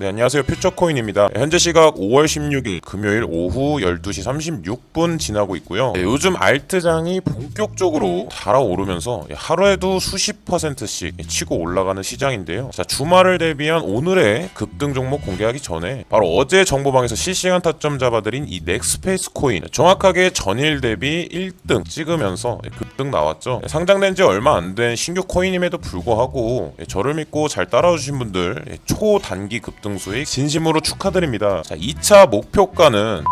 네, 안녕하세요. 퓨처코인입니다. 현재 시각 5월 16일 금요일 오후 12시 36분 지나고 있고요. 네, 요즘 알트장이 본격적으로 달아오르면서 하루에도 수십 퍼센트씩 치고 올라가는 시장인데요. 자, 주말을 대비한 오늘의 급등 종목 공개하기 전에 바로 어제 정보방에서 실시간 타점 잡아드린 이 넥스페이스 코인 정확하게 전일 대비 1등 찍으면서 급등 나왔죠. 상장된 지 얼마 안 된 신규 코인임에도 불구하고 저를 믿고 잘 따라주신 분들 초단기 급등 수익 진심으로 축하드립니다. 자, 2차 목표가는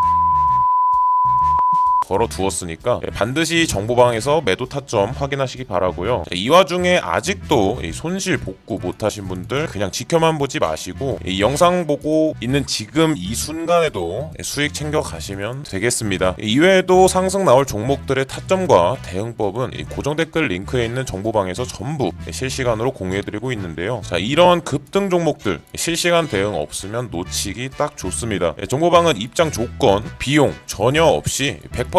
걸어두었으니까 반드시 정보방에서 매도 타점 확인하시기 바라고요. 자, 이 와중에 아직도 이 손실 복구 못하신 분들 그냥 지켜만 보지 마시고 이 영상 보고 있는 지금 이 순간에도 수익 챙겨 가시면 되겠습니다. 이외에도 상승 나올 종목들의 타점과 대응법은 이 고정 댓글 링크에 있는 정보방에서 전부 실시간으로 공유해드리고 있는데요. 자 이런 급등 종목들 실시간 대응 없으면 놓치기 딱 좋습니다. 정보방은 입장 조건, 비용 전혀 없이 100%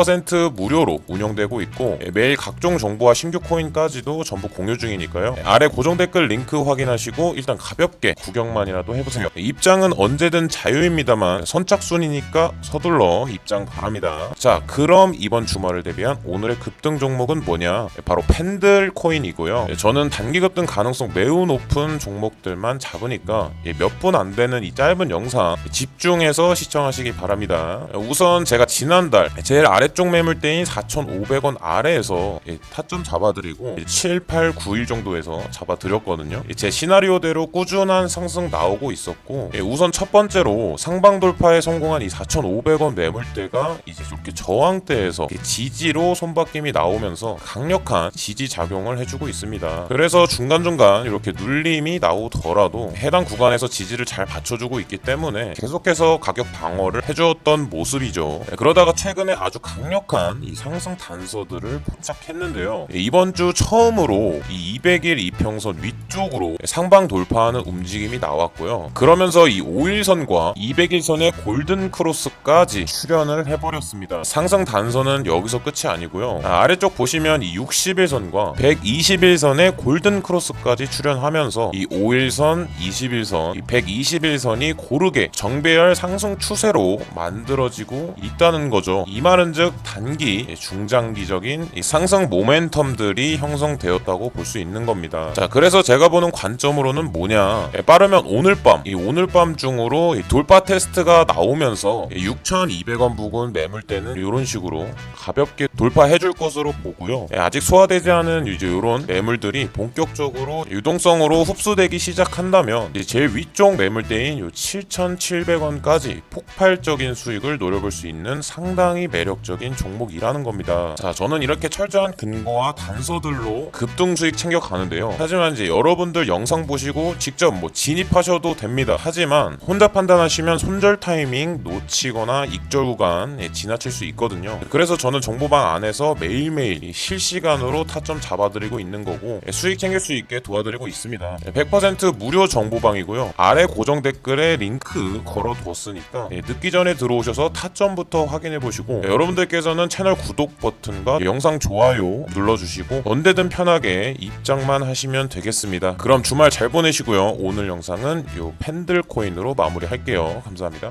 무료로 운영되고 있고 매일 각종 정보와 신규 코인까지도 전부 공유 중이니까요. 아래 고정 댓글 링크 확인하시고 일단 가볍게 구경만이라도 해보세요. 입장은 언제든 자유입니다만 선착순이니까 서둘러 입장 바랍니다. 자, 그럼 이번 주말을 대비한 오늘의 급등 종목은 뭐냐? 바로 팬들 코인이고요. 저는 단기 급등 가능성 매우 높은 종목들만 잡으니까 몇 분 안 되는 이 짧은 영상 집중해서 시청하시기 바랍니다. 우선 제가 지난달 제일 아래 쪽 매물대인 4,500원 아래에서 타점 잡아드리고 7, 8, 9일 정도에서 잡아드렸거든요. 제 시나리오대로 꾸준한 상승 나오고 있었고 우선 첫 번째로 상방 돌파에 성공한 이 4,500원 매물대가 이제 이렇게 저항대에서 지지로 손바뀜이 나오면서 강력한 지지 작용을 해주고 있습니다. 그래서 중간중간 이렇게 눌림이 나오더라도 해당 구간에서 지지를 잘 받쳐주고 있기 때문에 계속해서 가격 방어를 해주었던 모습이죠. 그러다가 최근에 아주 강 력한 이 상승 단서들을 포착했는데요. 이번 주 처음으로 이 200일 이평선 위쪽으로 상방 돌파하는 움직임이 나왔고요. 그러면서 이 5일선과 200일선의 골든 크로스까지 출현을 해버렸습니다. 상승 단서는 여기서 끝이 아니고요. 아, 아래쪽 보시면 이 60일선과 120일선의 골든 크로스까지 출현하면서 이 5일선, 21선, 이 121선이 고르게 정배열 상승 추세로 만들어지고 있다는 거죠. 이 말은즉 단기, 중장기적인 이 상승 모멘텀들이 형성되었다고 볼 수 있는 겁니다. 자, 그래서 제가 보는 관점으로는 뭐냐? 예, 빠르면 오늘 밤, 이 오늘 밤 중으로 이 돌파 테스트가 나오면서 6,200원 부근 매물대는 이런 식으로 가볍게 돌파해줄 것으로 보고요. 예, 아직 소화되지 않은 이제 이런 매물들이 본격적으로 유동성으로 흡수되기 시작한다면 제일 위쪽 매물대인 요 7,700원까지 폭발적인 수익을 노려볼 수 있는 상당히 매력적 인 종목이라는 겁니다. 자, 저는 이렇게 철저한 근거와 단서들로 급등 수익 챙겨가는데요. 하지만 이제 여러분들 영상 보시고 직접 뭐 진입하셔도 됩니다. 하지만 혼자 판단하시면 손절 타이밍 놓치거나 익절 구간 예, 지나칠 수 있거든요. 그래서 저는 정보방 안에서 매일매일 이 실시간으로 타점 잡아드리고 있는 거고 예, 수익 챙길 수 있게 도와드리고 있습니다. 예, 100% 무료 정보방이고요. 아래 고정 댓글에 링크 걸어뒀으니까 예, 늦기 전에 들어오셔서 타점부터 확인해 보시고 예, 여러분들께서는 채널 구독 버튼과 영상 좋아요 눌러주시고 언제든 편하게 입장만 하시면 되겠습니다. 그럼 주말 잘 보내시고요. 오늘 영상은 요 팬들 코인으로 마무리할게요. 감사합니다.